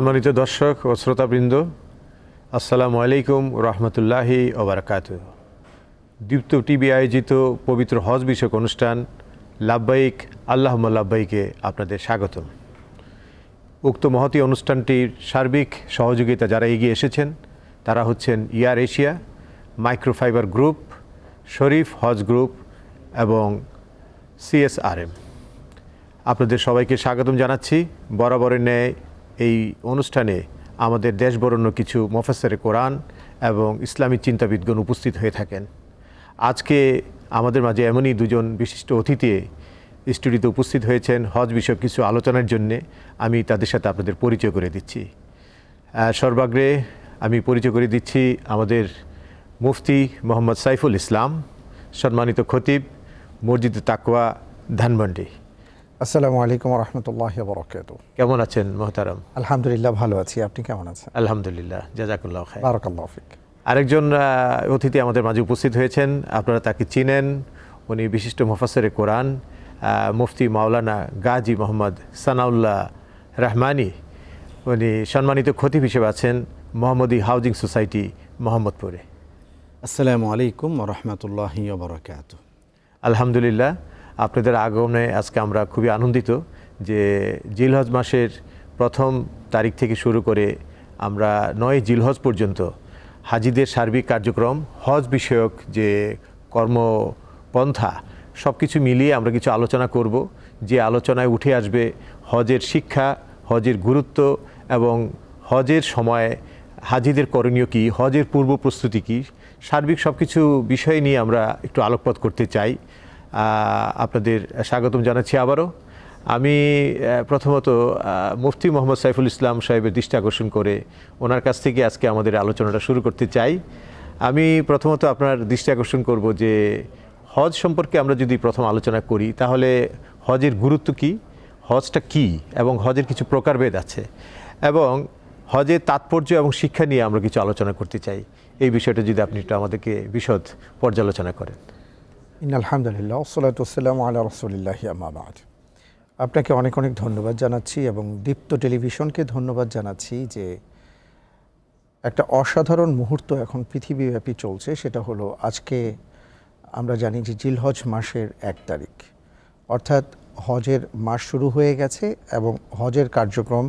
সম্মানিত দর্শক ও শ্রোতাবৃন্দ, আসসালামু আলাইকুম রহমতুল্লাহি ওবরাকাত দীপ্ত টিভি আয়োজিত পবিত্র হজ বিষয়ক অনুষ্ঠান লাব্বাইক আল্লাহ লাব্বাইকে আপনাদের স্বাগতম। উক্ত মহতী অনুষ্ঠানটির সার্বিক সহযোগিতা যারা এগিয়ে এসেছেন, তারা হচ্ছেন ইয়ার Asia, microfibre group, Sharif Hajj group এবং সিএসআরএম। আপনাদের সবাইকে স্বাগতম জানাচ্ছি। বরাবরের ন্যায় এই অনুষ্ঠানে আমাদের দেশবরণ্য কিছু মফাসের কোরআন এবং ইসলামী চিন্তাবিদগণ উপস্থিত হয়ে থাকেন। আজকে আমাদের মাঝে এমনই দুজন বিশিষ্ট অতিথি স্টুডিওতে উপস্থিত হয়েছেন। হজ বিষয়ক কিছু আলোচনার জন্যে আমি তাদের সাথে আপনাদের পরিচয় করে দিচ্ছি। সর্বাগ্রে আমি পরিচয় করে দিচ্ছি আমাদের মুফতি মোহাম্মদ সাইফুল ইসলাম, সম্মানিত খতিব মসজিদ তাকওয়া ধানমন্ডি। আসসালামু আলাইকুম রহমতুল্লাহ বরকাত কেমন আছেন মোহতারাম? আলহামদুলিল্লাহ ভালো আছি। আপনি কেমন আছেন? আলহামদুলিল্লাহ জাজাকুল্লাহ খায় বারাকাল্লাহ ফিক। আরেকজন অতিথি আমাদের মাঝে উপস্থিত হয়েছেন আপনারা তাকে চিনেন উনি বিশিষ্ট মুফাসের কোরআন মুফতি মাওলানা গাজী মোহাম্মদ সানাউল্লাহ রহমানি উনি সম্মানিত খতিব হিসেবে আছেন মোহাম্মদী হাউজিং সোসাইটি মোহাম্মদপুরে। আসসালামু আলাইকুম রহমতুল্লাহ বরকাত আলহামদুলিল্লাহ আপনাদের আগমনে আজকে আমরা খুবই আনন্দিত যে জিলহজ মাসের প্রথম তারিখ থেকে শুরু করে আমরা নয় জিলহজ পর্যন্ত হাজিদের সার্বিক কার্যক্রম, হজ বিষয়ক যে কর্মপন্থা সব কিছু মিলিয়ে আমরা কিছু আলোচনা করব। যে আলোচনায় উঠে আসবে হজের শিক্ষা, হজের গুরুত্ব এবং হজের সময় হাজিদের করণীয় কী, হজের পূর্ব প্রস্তুতি কী, সার্বিক সব কিছু বিষয় নিয়ে আমরা একটু আলোকপাত করতে চাই। আপনাদের স্বাগতম জানাচ্ছি আবারও। আমি প্রথমত মুফতি মোহাম্মদ সাইফুল ইসলাম সাহেবের দৃষ্টি আকর্ষণ করে ওনার কাছ থেকে আজকে আমাদের আলোচনাটা শুরু করতে চাই। আমি প্রথমত আপনার দৃষ্টি আকর্ষণ করব যে, হজ সম্পর্কে আমরা যদি প্রথম আলোচনা করি, তাহলে হজের গুরুত্ব কী? হজটা কি? এবং হজের কিছু প্রকারভেদ আছে। এবং হজের তাৎপর্য এবং শিক্ষা নিয়ে আমরা কিছু আলোচনা করতে চাই। এই বিষয়টা যদি আপনি একটু আমাদেরকে বিশদ পর্যালোচনা করেন। ইন ওসলাতাম আল্লাহ রসুলিল্লাহ আমাবাদ আপনাকে অনেক অনেক ধন্যবাদ জানাচ্ছি এবং দীপ্ত টেলিভিশনকে ধন্যবাদ জানাচ্ছি যে একটা অসাধারণ মুহূর্ত এখন পৃথিবীব্যাপী চলছে, সেটা হলো আজকে আমরা জানি যে জিলহজ মাসের এক তারিখ। অর্থাৎ হজের মাস শুরু হয়ে গেছে এবং হজের কার্যক্রম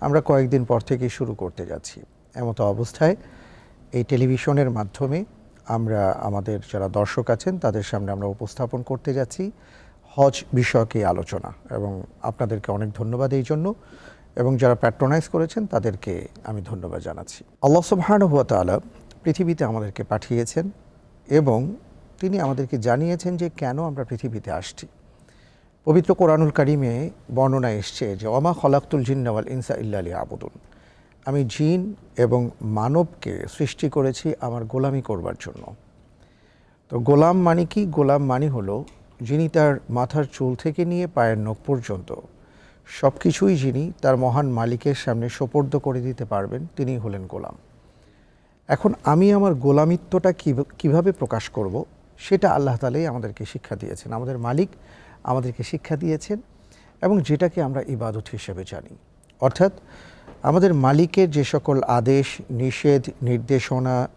আমরা কয়েকদিন পর থেকেই শুরু করতে যাচ্ছি। এমতো অবস্থায় এই টেলিভিশনের মাধ্যমে আমরা, আমাদের যারা দর্শক আছেন, তাদের সামনে আমরা উপস্থাপন করতে যাচ্ছি হজ বিষয়ক এই আলোচনা। এবং আপনাদেরকে অনেক ধন্যবাদ এই জন্য। এবং যারা প্যাট্রোনাইজ করেছেন, তাদেরকে আমি ধন্যবাদ জানাচ্ছি। আল্লাহ সুবহানাহু তাআলা পৃথিবীতে আমাদেরকে পাঠিয়েছেন এবং তিনি আমাদেরকে জানিয়েছেন যে কেন আমরা পৃথিবীতে আসছি। পবিত্র কোরআনুল কারিমে বর্ণনা এসছে যে ওমা খলাক্তুল জিন্নাওয়াল ইনসা ইল্লালি আবুদুন আমি জিন এবং মানবকে সৃষ্টি করেছি আমার গোলামি করবার জন্য। তো গোলাম মানে কি? গোলাম মানে হলো যিনি তার মাথার চুল থেকে নিয়ে পায়ের নখ পর্যন্ত সব কিছুই যিনি তার মহান মালিকের সামনে সোপর্দ করে দিতে পারবেন, তিনি হলেন গোলাম। এখন আমি আমার গোলামিত্বটা কিভ- কীভাবে প্রকাশ করব সেটা আল্লাহ তালাই আমাদেরকে শিক্ষা দিয়েছেন। আমাদের মালিক আমাদেরকে শিক্ষা দিয়েছেন এবং যেটাকে আমরা ইবাদত হিসেবে জানি। অর্থাৎ আমাদের মালিকের যে সকল আদেশ, নিষেধ, নির্দেশনা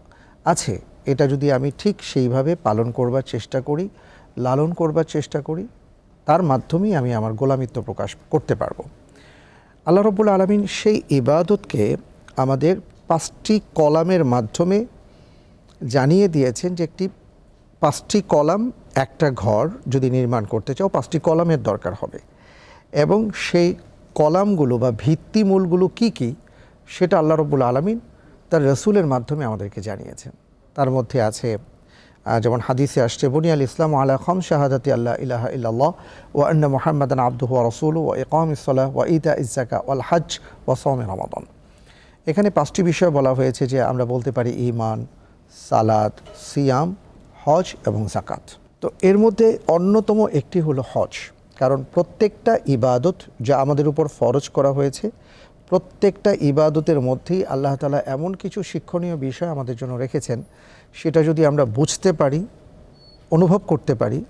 আছে, এটা যদি আমি ঠিক সেইভাবে পালন করবার চেষ্টা করি, লালন করবার চেষ্টা করি, তার মাধ্যমেই আমি আমার গোলামিত্ব প্রকাশ করতে পারব। আল্লাহ রব্বুল আলমিন সেই ইবাদতকে আমাদের পাঁচটি কলামের মাধ্যমে জানিয়ে দিয়েছেন যে একটি, পাঁচটি কলাম, একটা ঘর যদি নির্মাণ করতে চাও, পাঁচটি কলামের দরকার হবে। এবং সেই কলামগুলো বা ভিত্তিমূলগুলো কি কি, সেটা আল্লাহ রব্বুল আলমিন তার রসুলের মাধ্যমে আমাদেরকে জানিয়েছেন। তার মধ্যে আছে যেমন হাদিসে আসছে বনি আল ইসলাম আলা খম শাহাদাতি আল্লাহ ইলাহা ইল্লাল্লাহ ও আন্না মোহাম্মদান আব্দুহ রসুল ও ইকাম ইসলাহ ওয়া ইদা ইজাকা ওয়াল হজ ওয়া সৌমে রমাদন। এখানে পাঁচটি বিষয় বলা হয়েছে যে আমরা বলতে পারি ইমান সালাদ সিয়াম, হজ এবং জাকাত তো এর মধ্যে অন্যতম একটি হলো হজ। কারণ প্রত্যেকটা ইবাদত যা আমাদের উপর ফরজ করা হয়েছে, প্রত্যেকটা ইবাদতের মধ্যেই আল্লাহ তালা এমন কিছু শিক্ষণীয় বিষয় আমাদের জন্য রেখেছেন, সেটা যদি আমরা বুঝতে পারি, অনুভব করতে পারি,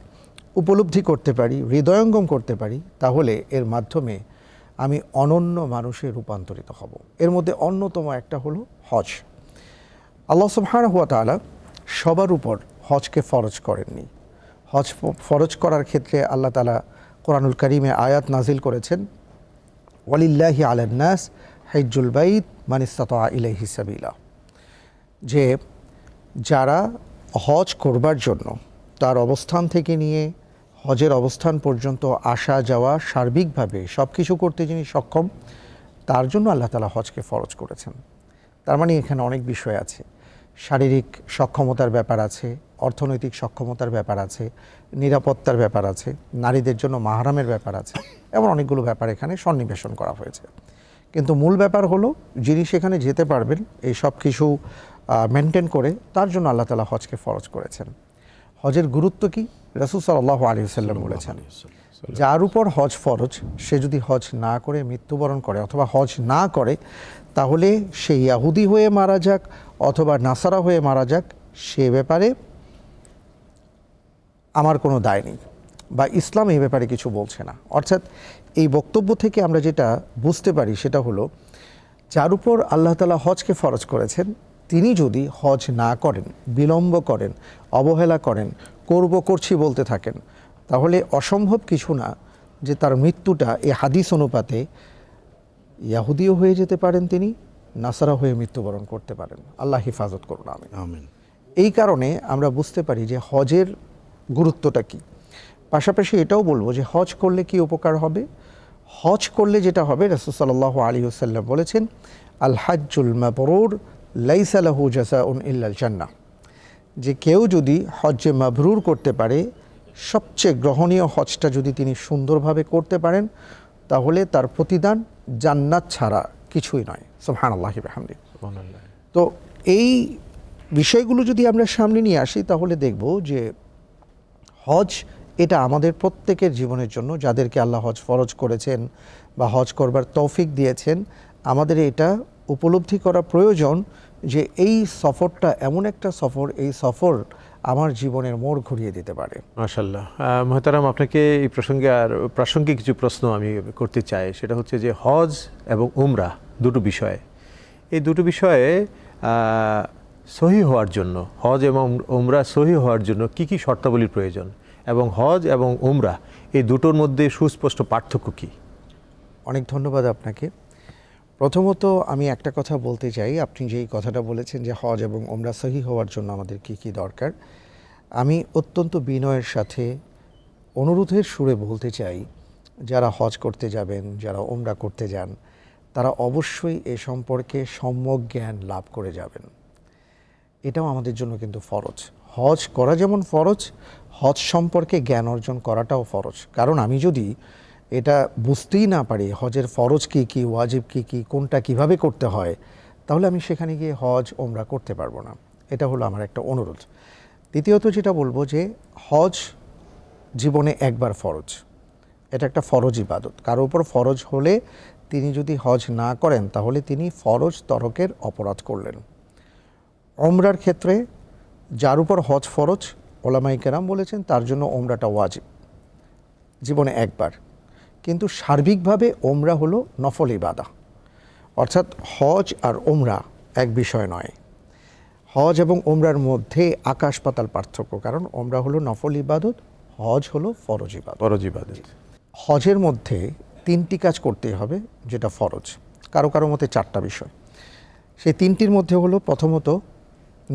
উপলব্ধি করতে পারি, হৃদয়ঙ্গম করতে পারি, তাহলে এর মাধ্যমে আমি অনন্য মানুষে রূপান্তরিত হব। এর মধ্যে অন্যতম একটা হলো হজ। আল্লাহ সুবহানাহু হুয়া তাআলা সবার উপর হজকে ফরজ করেননি। হজ ফরজ করার ক্ষেত্রে আল্লাহ তাআলা কোরআনুল করিমে আয়াত নাজিল করেছেন, ওয়ালিল্লাহি আলান্নাস হাইজুল বাইত মানিস্তাতা ইলাইহি সাবিলা। যে যারা হজ করবার জন্য তার অবস্থান থেকে নিয়ে হজের অবস্থান পর্যন্ত আসা যাওয়া সার্বিকভাবে সব কিছু করতে যিনি সক্ষম, তার জন্য আল্লাহ তালা হজকে ফরজ করেছেন। তার মানে এখানে অনেক বিষয় আছে। শারীরিক সক্ষমতার ব্যাপার আছে অর্থনৈতিক সক্ষমতার ব্যাপার আছে নিরাপত্তার ব্যাপার আছে নারীদের জন্য মাহারামের ব্যাপার আছে এমন অনেকগুলো ব্যাপার এখানে সন্নিবেশন করা হয়েছে। কিন্তু মূল ব্যাপার হলো যিনি সেখানে যেতে পারবেন এই সব কিছু মেনটেন করে তার জন্য আল্লাহ তালা হজকে ফরজ করেছেন। হজের গুরুত্ব কি? রসুল সাল্লাহ আলী সাল্লাম বলেছেন যার উপর হজ ফরজ সে যদি হজ না করে মৃত্যুবরণ করে অথবা হজ না করে তাহলে সে ইয়াহুদি হয়ে মারা যাক অথবা নাসারা হয়ে মারা যাক, সে ব্যাপারে আমার কোনো দায় নেই বা ইসলাম এই ব্যাপারে কিছু বলছে না। অর্থাৎ এই বক্তব্য থেকে আমরা যেটা বুঝতে পারি সেটা হলো, যার উপর আল্লাহ তালা হজকে ফরজ করেছেন, তিনি যদি হজ না করেন, বিলম্ব করেন, অবহেলা করেন, করব করছি বলতে থাকেন, তাহলে অসম্ভব কিছু না যে তার মৃত্যুটা এই হাদিস অনুপাতে ইয়াহুদিও হয়ে যেতে পারেন তিনি নাসারা হয়ে মৃত্যুবরণ করতে পারেন। আল্লাহ হিফাজত করুন আমি আমিন। এই কারণে আমরা বুঝতে পারি যে হজের গুরুত্বটা কি। পাশাপাশি এটাও বলব যে হজ করলে কি উপকার হবে? হজ করলে যেটা হবে রসুসাল্লাহ আলী সাল্লাম বলেছেন আল হাজ্জুল মাবরুর লাইসালাহু জাসাউন ইল্লাল জান্নাহ। যে কেউ যদি হজ্জে মাবরুর করতে পারে সবচেয়ে গ্রহণীয় হজটা যদি তিনি সুন্দরভাবে করতে পারেন তাহলে তার প্রতিদান জান্নাত ছাড়া কিছুই নয় সোহান আল্লাহ হামদি সুবহানাল্লাহ। তো এই বিষয়গুলো যদি আমরা সামনে নিয়ে আসি, তাহলে দেখব যে হজ এটা আমাদের প্রত্যেকের জীবনের জন্য, যাদেরকে আল্লাহ হজ ফরজ করেছেন বা হজ করবার তৌফিক দিয়েছেন, আমাদের এটা উপলব্ধি করা প্রয়োজন যে এই সফরটা এমন একটা সফর, এই সফর আমার জীবনের মোড় ঘুরিয়ে দিতে পারে। মাশাল্লাহ মহতারাম আপনাকে এই প্রসঙ্গে আর প্রাসঙ্গিক কিছু প্রশ্ন আমি করতে চাই। সেটা হচ্ছে যে হজ এবং উমরা দুটো বিষয়ে। এই দুটো বিষয়ে সহি হওয়ার জন্য হজ এবং উমরা সহি হওয়ার জন্য কি কি শর্তাবলীর প্রয়োজন? এবং হজ এবং উমরা এই দুটোর মধ্যে সুস্পষ্ট পার্থক্য কী? অনেক ধন্যবাদ আপনাকে। প্রথমত আমি একটা কথা বলতে চাই। আপনি যেই কথাটা বলেছেন যে হজ এবং ওমরা সহি হওয়ার জন্য আমাদের কি কি দরকার, আমি অত্যন্ত বিনয়ের সাথে অনুরোধের সুরে বলতে চাই, যারা হজ করতে যাবেন, যারা ওমরা করতে যান, তারা অবশ্যই এ সম্পর্কে সম্যক জ্ঞান লাভ করে যাবেন। এটাও আমাদের জন্য কিন্তু ফরজ। হজ করা যেমন ফরজ, হজ সম্পর্কে জ্ঞান অর্জন করাটাও ফরজ। কারণ আমি যদি এটা বুঝতেই না পারি হজের ফরজ কি কি, ওয়াজিব কি কি, কোনটা কীভাবে করতে হয়। তাহলে আমি সেখানে গিয়ে হজ, ওমরা করতে পারব না। এটা হলো আমার একটা অনুরোধ। দ্বিতীয়ত যেটা বলব যে, হজ জীবনে একবার ফরজ। এটা একটা ফরজ ইবাদত। কারও উপর ফরজ হলে তিনি যদি হজ না করেন, তাহলে তিনি ফরজ তরকের অপরাধ করলেন। ওমরার ক্ষেত্রে যার উপর হজ ফরজ ওলামাই কেরাম বলেছেন, তার জন্য ওমরাটা ওয়াজিব। জীবনে একবার। কিন্তু সার্বিকভাবে ওমরা হলো নফল ইবাদা। অর্থাৎ হজ আর ওমরা এক বিষয় নয়। হজ এবং ওমরার মধ্যে আকাশ পাতাল পার্থক্য কারণ ওমরা হলো নফল ইবাদত হজ হলো ফরজ ইবাদত। ফরজ ইবাদত। হজের মধ্যে তিনটি কাজ করতেই হবে যেটা ফরজ। কারও কারও মতে চারটা বিষয়। সেই তিনটির মধ্যে হলো প্রথমত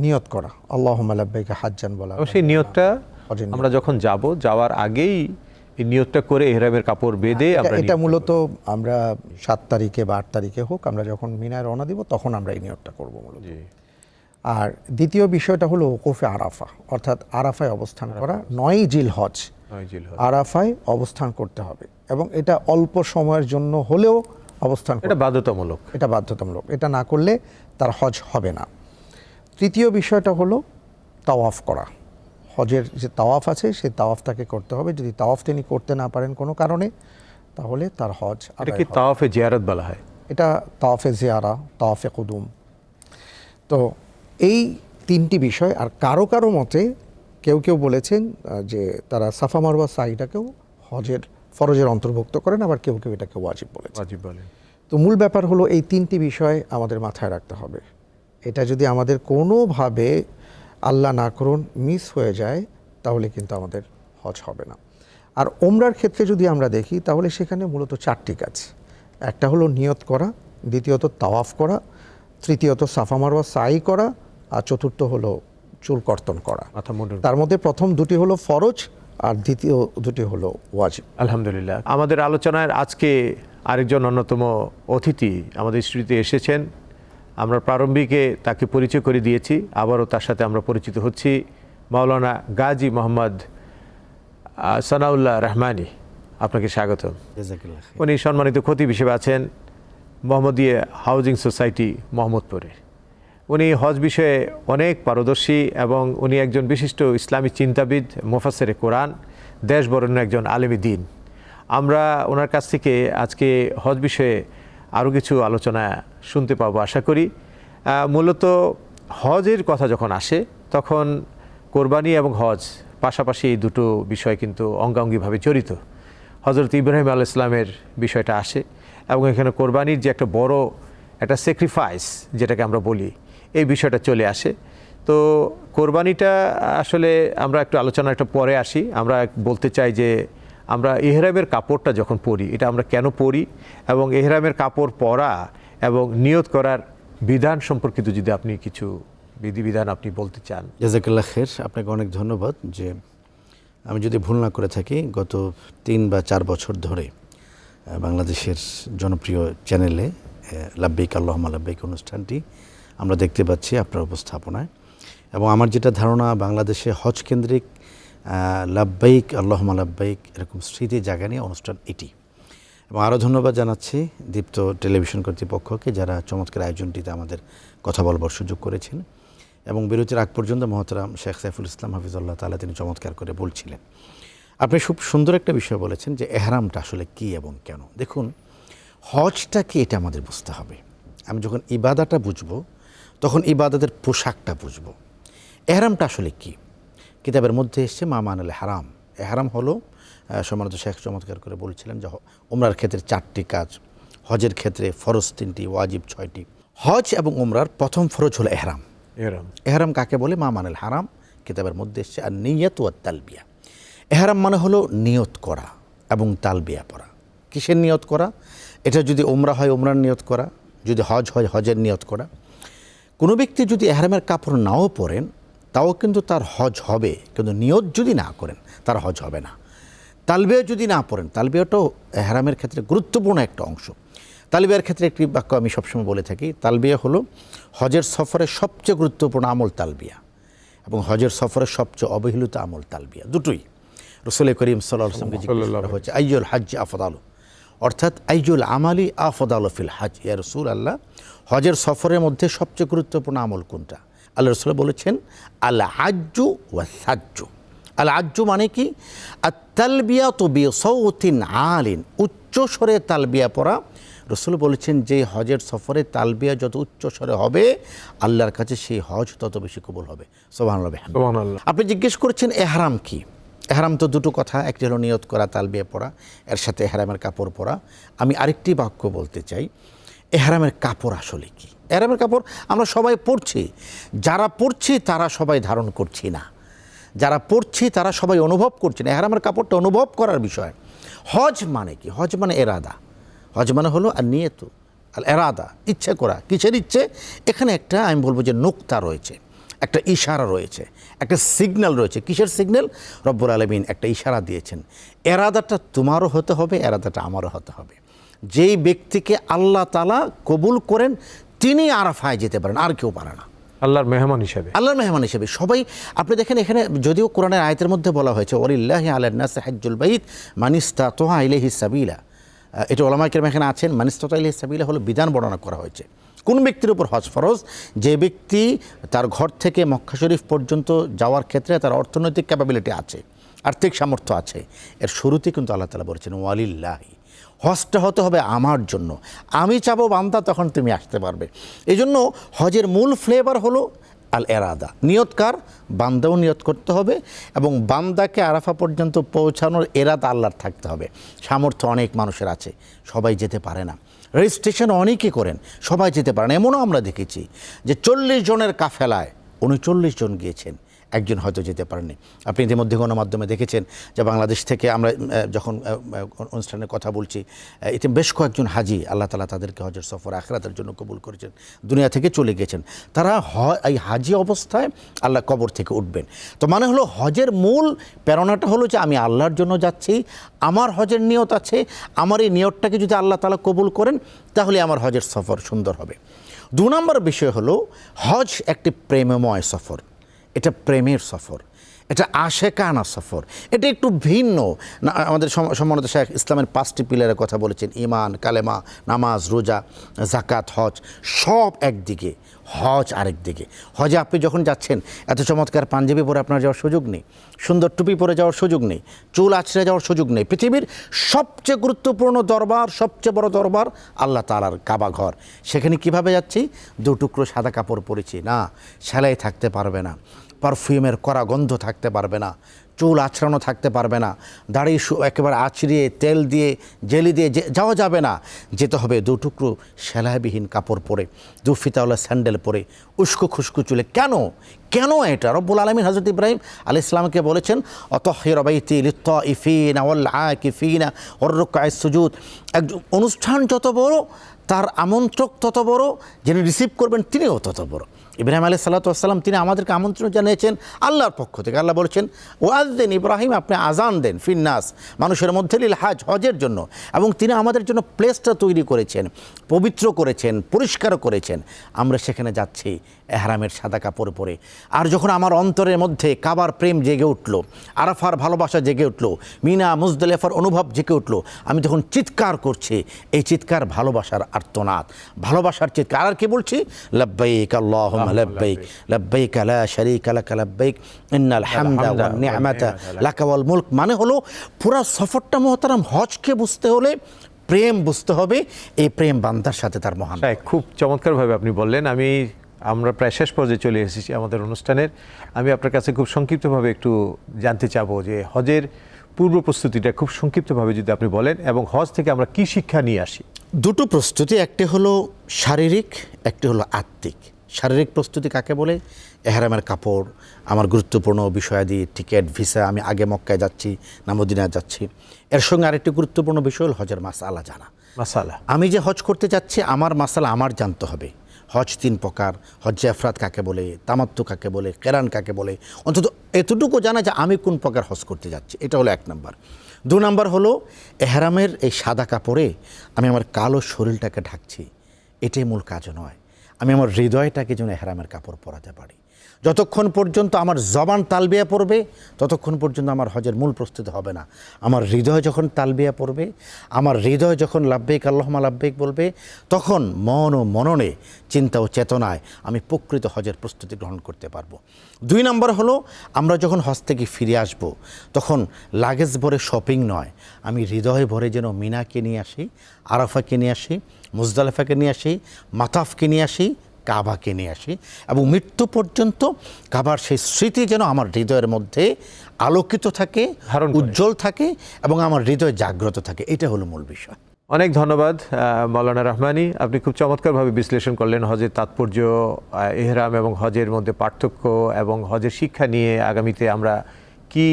নিয়ত করা। আল্লাহ মালাব্বাইকে হাজ্জান বলা সেই নিয়তটা আমরা যখন যাব যাওয়ার আগেই এই নিয়তটা করে এহরামের কাপড় বেঁধে আমরা এটা মূলত আমরা সাত তারিখে বা আট তারিখে হোক আমরা যখন মিনায় রওনা দিব তখন আমরা এই নিয়তটা করব মূলত। আর দ্বিতীয় বিষয়টা হলো ওকুফে আরাফা অর্থাৎ আরাফায় অবস্থান করা নয় জিল হজ। আরাফায় অবস্থান করতে হবে এবং এটা অল্প সময়ের জন্য হলেও অবস্থান এটা বাধ্যতামূলক। এটা বাধ্যতামূলক। এটা না করলে তার হজ হবে না। তৃতীয় বিষয়টা হলো তাওয়াফ করা। হজের যে তাওয়াফ আছে সেই তাওয়াফ তাকে করতে হবে। যদি তাওয়াফ তিনি করতে না পারেন কোনো কারণে তাহলে তার হজ এটা কি। তাওয়াফে জিয়ারত বলা হয়? এটা তাওয়াফে জিয়ারা তাওয়াফে কুদুম। তো এই তিনটি বিষয় আর কারও কারও মতে কেউ কেউ বলেছেন যে তারা সাফা মারওয়া সাইটাকেও হজের ফরজের অন্তর্ভুক্ত করেন আবার কেউ কেউ এটাকে ওয়াজিব বলেছে ওয়াজিব বলেন। তো মূল ব্যাপার হলো এই তিনটি বিষয় আমাদের মাথায় রাখতে হবে। এটা যদি আমাদের কোনোভাবে আল্লাহ না করুন মিস হয়ে যায় তাহলে কিন্তু আমাদের হজ হবে না। আর ওমরার ক্ষেত্রে যদি আমরা দেখি তাহলে সেখানে মূলত চারটি কাজ। একটা হলো নিয়ত করা দ্বিতীয়ত তাওয়াফ করা তৃতীয়ত সাফা মারওয়া সাই করা আর চতুর্থ হলো চুল কর্তন করা। তার মধ্যে প্রথম দুটি হলো ফরজ আর দ্বিতীয় দুটি হলো ওয়াজিব। আলহামদুলিল্লাহ। আমাদের আলোচনার আজকে আরেকজন অন্যতম অতিথি আমাদের স্টুডিওতে এসেছেন। আমরা প্রারম্ভিকে তাকে পরিচয় করে দিয়েছি আবারও তার সাথে আমরা পরিচিত হচ্ছি মাওলানা গাজী মোহাম্মদ সানাউল্লাহ রহমানি আপনাকে স্বাগত উনি সম্মানিত খতিব হিসেবে আছেন মোহাম্মদিয়া হাউজিং সোসাইটি মোহাম্মদপুরে। উনি হজ বিষয়ে অনেক পারদর্শী এবং উনি একজন বিশিষ্ট ইসলামী চিন্তাবিদ মোফাসের কোরআন দেশ বরণ্য একজন আলেমী দিন। আমরা ওনার কাছ থেকে আজকে হজ বিষয়ে আরও কিছু আলোচনা শুনতে পাবো, আশা করি। মূলত হজের কথা যখন আসে, তখন কোরবানি এবং হজ পাশাপাশি এই দুটো বিষয় কিন্তু অঙ্গাঙ্গিভাবে জড়িত। হজরত ইব্রাহিম আল ইসলামের বিষয়টা আসে এবং এখানে কোরবানির যে একটা বড় একটা স্যাক্রিফাইস যেটাকে আমরা বলি, এই বিষয়টা চলে আসে। তো কোরবানিটা আসলে আমরা একটু আলোচনা একটা পরে আসি। আমরা বলতে চাই যে আমরা এহরামের কাপড়টা যখন পরি, এটা আমরা কেন পরি? এবং এহরামের কাপড় পরা এবং নিয়ত করার বিধান সম্পর্কিত যদি আপনি কিছু বিধিবিধান আপনি বলতে চান। জাজাকিল্লাহ খের, আপনাকে অনেক ধন্যবাদ যে আমি যদি ভুল না করে থাকি, গত তিন বা চার বছর ধরে বাংলাদেশের জনপ্রিয় চ্যানেলে লাব্বিক আল্লাহমা লাব্বিক অনুষ্ঠানটি আমরা দেখতে পাচ্ছি আপনার উপস্থাপনায়। এবং আমার যেটা ধারণা, বাংলাদেশে হজ কেন্দ্রিক লাব্বাইক আল্লাহমা লাব্বাইক, এরকম স্মৃতি জায়গা নিয়ে অনুষ্ঠান এটি। এবং আরও ধন্যবাদ জানাচ্ছি দীপ্ত টেলিভিশন কর্তৃপক্ষকে যারা চমৎকার আয়োজনটিতে আমাদের কথা বলবার সুযোগ করেছেন। এবং বিরতির আগ পর্যন্ত মহতরাম শেখ সাইফুল ইসলাম হাফিজুল্লাহ তালা তিনি চমৎকার করে বলছিলেন। আপনি খুব সুন্দর একটা বিষয় বলেছেন যে এহরামটা আসলে কী এবং কেন? দেখুন, হজটা কি এটা আমাদের বুঝতে হবে। আমি যখন ইবাদাটা বুঝব, তখন ইবাদাদের পোশাকটা বুঝব। এহরামটা আসলে কী? কিতাবের মধ্যে এসছে মা মানালে হারাম। এহরাম হলো আহ, সম্মানিত শেখ চমৎকার করে বলছিলেন যে উমরার ক্ষেত্রে চারটি কাজ হজের ক্ষেত্রে ফরজ তিনটি ওয়াজিব ছয়টি। হজ এবং উমরার প্রথম ফরজ হলো এহরাম। এহরাম। এহরাম কাকে বলে? মা মানেল হারাম। কিতাবের মধ্যে এসছে আর নিয়ত ও তালবিয়া। এহরাম মানে হলো নিয়ত করা এবং তালবিয়া পড়া। কিসের নিয়ত করা? এটা যদি ওমরা হয় ওমরার নিয়ত করা। যদি হজ হয় হজের নিয়ত করা। কোনো ব্যক্তি যদি এহরামের কাপড় নাও পরেন তাও কিন্তু তার হজ হবে, কিন্তু নিয়ত যদি না করেন, তার হজ হবে না। তালবিয়া যদি না পড়েন, তালবিয়াটাও এহরামের ক্ষেত্রে গুরুত্বপূর্ণ একটা অংশ। তালবিয়ার ক্ষেত্রে একটি বাক্য আমি সবসময় বলে থাকি, তালবিয়া হলো হজের সফরের সবচেয়ে গুরুত্বপূর্ণ আমল তালবিয়া এবং হজের সফরের সবচেয়ে অবহেলিত আমল তালবিয়া, দুটোই। রসুল করিম সাল্লাহ হচ্ছে আইজুল হাজ আফদ আফদালু। অর্থাৎ আইজুল আমালি আফদাল ফিল হাজ ইয়া রসুল আল্লাহ হজের সফরের মধ্যে সবচেয়ে গুরুত্বপূর্ণ আমল কোনটা? আল্লাহ রসুল বলেছেন আল হাজ্জু ওয়া সাজ্জু আল আজ্জু মানে কি? আর তালবিয়া তো সৌতিন আলিন। উচ্চ স্বরে তালবিয়া পড়া। রসুল বলেছেন যে হজের সফরে তালবিয়া যত উচ্চ স্বরে হবে আল্লাহর কাছে সেই হজ তত বেশি কবুল হবে। সুবহানাল্লাহ। আপনি জিজ্ঞেস করছেন এহারাম কি? এহারাম তো দুটো কথা। একটি হলো নিয়ত করা তালবিয়া পড়া। এর সাথে এহারামের কাপড় পরা। আমি আরেকটি বাক্য বলতে চাই এহারামের কাপড় আসলে কি? এহরামের কাপড় আমরা সবাই পড়ছি যারা পড়ছি তারা সবাই ধারণ করছি না। যারা পড়ছি তারা সবাই অনুভব করছে না। এহরামের কাপড়টা অনুভব করার বিষয়। হজ মানে কি? হজ মানে এরাদা। হজ মানে হলো আর নিয়ত আর এরাদা, ইচ্ছে করা। কিসের ইচ্ছে? এখানে একটা আমি বলব যে নোক্তা রয়েছে, একটা ইশারা রয়েছে, একটা সিগন্যাল রয়েছে। কিসের সিগন্যাল? রব্বুর আলমিন একটা ইশারা দিয়েছেন। এরাদাটা তোমারও হতে হবে, এরাদাটা আমারও হতে হবে। যেই ব্যক্তিকে আল্লাহ তালা কবুল করেন তিনি আরাফায় যেতে পারেন আর কেউ পারে না। আল্লাহর মেহমান হিসেবে। আল্লাহর মেহমান হিসেবে। সবাই আপনি দেখেন এখানে যদিও কোরআনের আয়তের মধ্যে বলা হয়েছে ওলিল্লাহ আল্লাহ হাজ্জুল বাইত মানিস্তা তোহা ইলেহি সাবিলা। এটা ওলামাইকের এখানে আছেন মানিস্তা ইলেহি সাবিলা হলো বিধান বর্ণনা করা হয়েছে। কোন ব্যক্তির উপর হজ ফরজ? যে ব্যক্তি তার ঘর থেকে মক্কা শরীফ পর্যন্ত যাওয়ার ক্ষেত্রে তার অর্থনৈতিক ক্যাপাবিলিটি আছে আর্থিক সামর্থ্য আছে। এর শুরুতে কিন্তু আল্লাহ তালা বলেছেন ওয়ালিল্লাহি। হজটা হতে হবে আমার জন্য। আমি চাবো বান্দা, তখন তুমি আসতে পারবে। এই জন্য হজের মূল ফ্লেভার হলো আল এরাদা নিয়তকার বান্দাও নিয়ত করতে হবে এবং বান্দাকে আরাফা পর্যন্ত পৌঁছানোর এরাদা আল্লাহর থাকতে হবে। সামর্থ্য অনেক মানুষের আছে, সবাই যেতে পারে না। রেজিস্ট্রেশন অনেকে করেন, সবাই যেতে পারে না। এমনও আমরা দেখেছি যে চল্লিশ জনের কাফেলায় উনচল্লিশ জন গিয়েছেন। একজন হয়তো যেতে পারেনি আপনি ইতিমধ্যে গণমাধ্যমে দেখেছেন যে বাংলাদেশ থেকে আমরা যখন অনুষ্ঠানের কথা বলছি এতে বেশ কয়েকজন হাজি আল্লাহ তালা তাদেরকে হজের সফর আখরাতের জন্য কবুল করেছেন, দুনিয়া থেকে চলে গেছেন। তারা হ এই হাজি অবস্থায় আল্লাহ কবর থেকে উঠবেন। তো মানে হলো হজের মূল প্রেরণাটা হলো যে আমি আল্লাহর জন্য যাচ্ছি, আমার হজের নিয়ত আছে, আমার এই নিয়তটাকে যদি আল্লাহ তালা কবুল করেন, তাহলে আমার হজের সফর সুন্দর হবে। দু নম্বর বিষয় হলো হজ একটি প্রেমময় সফর। এটা প্রেমের সফর, এটা আশেকানা সফর, এটা একটু ভিন্ন। আমাদের সম্মানিত শেখ, ইসলামের পাঁচটি পিলারের কথা বলেছেন ইমান কালেমা, নামাজ, রোজা জাকাত হজ, সব একদিকে। হজ আরেক দিকে। হজে আপনি যখন যাচ্ছেন, এত চমৎকার পাঞ্জাবি পরে আপনার যাওয়ার সুযোগ নেই, সুন্দর টুপি পরে যাওয়ার সুযোগ নেই, চুল আছড়ে যাওয়ার সুযোগ নেই। পৃথিবীর সবচেয়ে গুরুত্বপূর্ণ দরবার, সবচেয়ে বড় দরবার আল্লাহ তালার কাবা ঘর। সেখানে কীভাবে যাচ্ছি? দু টুকরো সাদা কাপড় পরেছি। না, সেলাই থাকতে পারবে না, পারফিউমের কড়া গন্ধ থাকতে পারবে না চুল আছড়ানো থাকতে পারবে না। দাড়ি একেবারে আছড়িয়ে তেল দিয়ে, জেলি দিয়ে যাওয়া যাবে না। যেতে হবে দু টুকরো সেলাইবিহীন কাপড় পরে, দু ফিতাওয়ালা স্যান্ডেল পরে, উস্কো খুস্কু চুলে। কেন? কেন এটা? রব্বুল আলমিন হজরত ইব্রাহিম আলি ইসলামকে বলেছেন অত হিরবাইতি লিত্ত ইফিন আওয়াল আকিফিনা অর্রকায় একজন অনুষ্ঠান যত বড়, তার আমন্ত্রক তত বড়, যিনি রিসিভ করবেন তিনিও তত বড়। ইব্রাহিম আলী সাল্লাতাম তিনি আমাদেরকে আমন্ত্রণ জানিয়েছেন আল্লাহর পক্ষ থেকে। আল্লাহ বলছেন ওয়াজ দেন ইব্রাহিম, আপনি আজান দেন ফিন্নাস, মানুষের মধ্যে লিল হাজ, হজের জন্য। এবং তিনি আমাদের জন্য প্লেসটা তৈরি করেছেন, পবিত্র করেছেন, পরিষ্কার করেছেন। আমরা সেখানে যাচ্ছি এহরামের সাদা কাপড় পরে। আর যখন আমার অন্তরের মধ্যে কাবার প্রেম জেগে উঠল, আরাফার ভালোবাসা জেগে উঠল, মিনা, মুজদলেফার অনুভব জেগে উঠল, আমি তখন চিৎকার করছি, এই চিৎকার ভালোবাসার আর্তনাদ। ভালোবাসার চিৎকার, আর কি বলছি? লব্বাইক আল্লাহ লব্বাইক লব্বাইক লা শারীকা লাক লব্বাইক ইন্নাল হামদা ওয়ান নি'মাতা লাকা ওয়াল মুলক মানে হলো পুরা সফরটা মহতারাম হজকে বুঝতে হলে প্রেম বুঝতে হবে। এই প্রেম বান্দার সাথে তার মহান। খুব চমৎকারভাবে আপনি বললেন। আমি আমরা প্রায় শেষ পর্যায়ে চলে এসেছি আমাদের অনুষ্ঠানের। আমি আপনার কাছে খুব সংক্ষিপ্তভাবে একটু জানতে চাবো যে হজের পূর্ব প্রস্তুতিটা খুব সংক্ষিপ্তভাবে যদি আপনি বলেন এবং হজ থেকে আমরা কি শিক্ষা নিয়ে আসি? দুটো প্রস্তুতি একটি হলো শারীরিক একটি হলো আত্মিক। শারীরিক প্রস্তুতি কাকে বলে? এহারামের কাপড় আমার গুরুত্বপূর্ণ বিষয়াদি টিকিট ভিসা আমি আগে মক্কায় যাচ্ছি না মদিনা যাচ্ছি। এর সঙ্গে আরেকটি গুরুত্বপূর্ণ বিষয় হল হজের মাসালা জানা। মাসালা। আমি যে হজ করতে যাচ্ছি আমার মাসালা আমার জানতে হবে। হজ তিন প্রকার হজ জাফরাত কাকে বলে তামাত্তু কাকে বলে কেরান কাকে বলে? অন্তত এতটুকু জানা যে আমি কোন প্রকার হজ করতে যাচ্ছি এটা হলো এক নম্বর। দু নম্বর হলো এহরামের এই সাদা কাপড়ে আমি আমার কালো শরীরটাকে ঢাকছি। এটাই মূল কাজ নয়। আমি আমার হৃদয়টাকে যেন এহরামের কাপড় পরাতে পারি। যতক্ষণ পর্যন্ত আমার জবান তালবিয়া পড়বে, ততক্ষণ পর্যন্ত আমার হজের মূল প্রস্তুতি হবে না। আমার হৃদয় যখন তালবিয়া পড়বে, আমার হৃদয় যখন লাভ্বেক আল্লাহমা লাভবেক বলবে, তখন মন ও মননে চিন্তা ও চেতনায় আমি প্রকৃত হজের প্রস্তুতি গ্রহণ করতে পারব। দুই নম্বর হলো, আমরা যখন হজ থেকে ফিরে আসব, তখন লাগেজ ভরে শপিং নয়। আমি হৃদয় ভরে যেন মিনাকে নিয়ে আসি, আরাফাকে নিয়ে আসি, মুজদালেফাকে নিয়ে আসি, মাতাফকে নিয়ে আসি কাবাকে নিয়ে আসি এবং মৃত্যু পর্যন্ত কাবার সেই স্মৃতি যেন আমার হৃদয়ের মধ্যে আলোকিত থাকে উজ্জ্বল থাকে এবং আমার হৃদয় জাগ্রত থাকে। এটা হলো মূল বিষয়। অনেক ধন্যবাদ মৌলানা রহমানি। আপনি খুব চমৎকারভাবে বিশ্লেষণ করলেন হজের তাৎপর্য এহরাম এবং হজের মধ্যে পার্থক্য এবং হজের শিক্ষা নিয়ে আগামীতে আমরা কি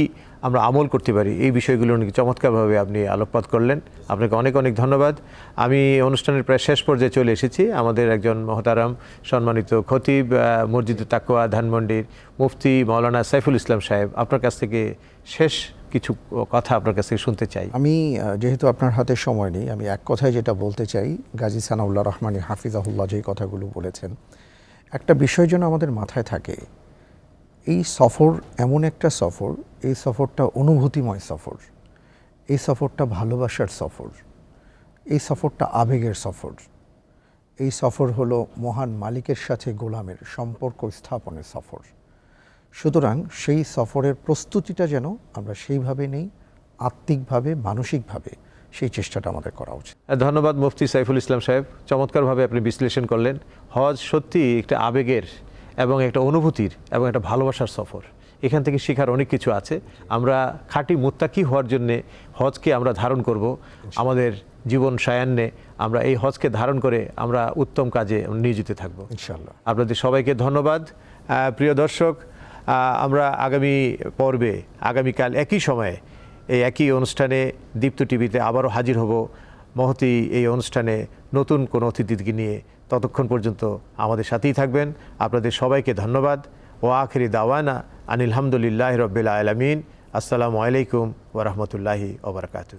আমরা আমল করতে পারি। এই বিষয়গুলো নিয়ে চমৎকারভাবে আপনি আলোকপাত করলেন। আপনাকে অনেক অনেক ধন্যবাদ। আমি অনুষ্ঠানের প্রায় শেষ পর্যায়ে চলে এসেছি। আমাদের একজন মহতারাম, সম্মানিত খতিব মসজিদ তাকুয়া ধানমন্ডির মুফতি মৌলানা সাইফুল ইসলাম সাহেব, আপনার কাছ থেকে শেষ কিছু কথা আপনার কাছ থেকে শুনতে চাই। আমি যেহেতু আপনার হাতে সময় নেই, আমি এক কথায় যেটা বলতে চাই, গাজী সানাউল্লাহ রহমানী হাফিজাহুল্লাহ যেই কথাগুলো বলেছেন, একটা বিষয় যেন আমাদের মাথায় থাকে এই সফর এমন একটা সফর, এই সফরটা অনুভূতিময় সফর, এই সফরটা ভালোবাসার সফর, এই সফরটা আবেগের সফর, এই সফর হলো মহান মালিকের সাথে গোলামের সম্পর্ক স্থাপনের সফর। সুতরাং সেই সফরের প্রস্তুতিটা যেন আমরা সেইভাবে নেই, আত্মিকভাবে, মানসিকভাবে সেই চেষ্টাটা আমাদের করা উচিত। ধন্যবাদ মুফতি সাইফুল ইসলাম সাহেব। চমৎকারভাবে আপনি বিশ্লেষণ করলেন। হজ সত্যি একটা আবেগের এবং একটা অনুভূতির এবং একটা ভালোবাসার সফর। এখান থেকে শেখার অনেক কিছু আছে। আমরা খাঁটি মুত্তাকি হওয়ার জন্যে হজকে আমরা ধারণ করব। আমাদের জীবন সায়ান্নে আমরা এই হজকে ধারণ করে আমরা উত্তম কাজে নিয়োজিত থাকব। ইনশাল্লাহ আপনাদের সবাইকে ধন্যবাদ। প্রিয় দর্শক আমরা আগামী পর্বে আগামীকাল একই সময়ে এই একই অনুষ্ঠানে দীপ্ত টিভিতে আবারও হাজির হব। মহতি এই অনুষ্ঠানে নতুন কোনো অতিথিকে নিয়ে ততক্ষণ পর্যন্ত আমাদের সাথেই থাকবেন। আপনাদের সবাইকে ধন্যবাদ। ও আখেরি দাওয়ানা আনিলহামদুলিল্লাহ রবিল আলমিন। আসসালামু আলাইকুম ওরহমতুল্লাহি ওবরকাতু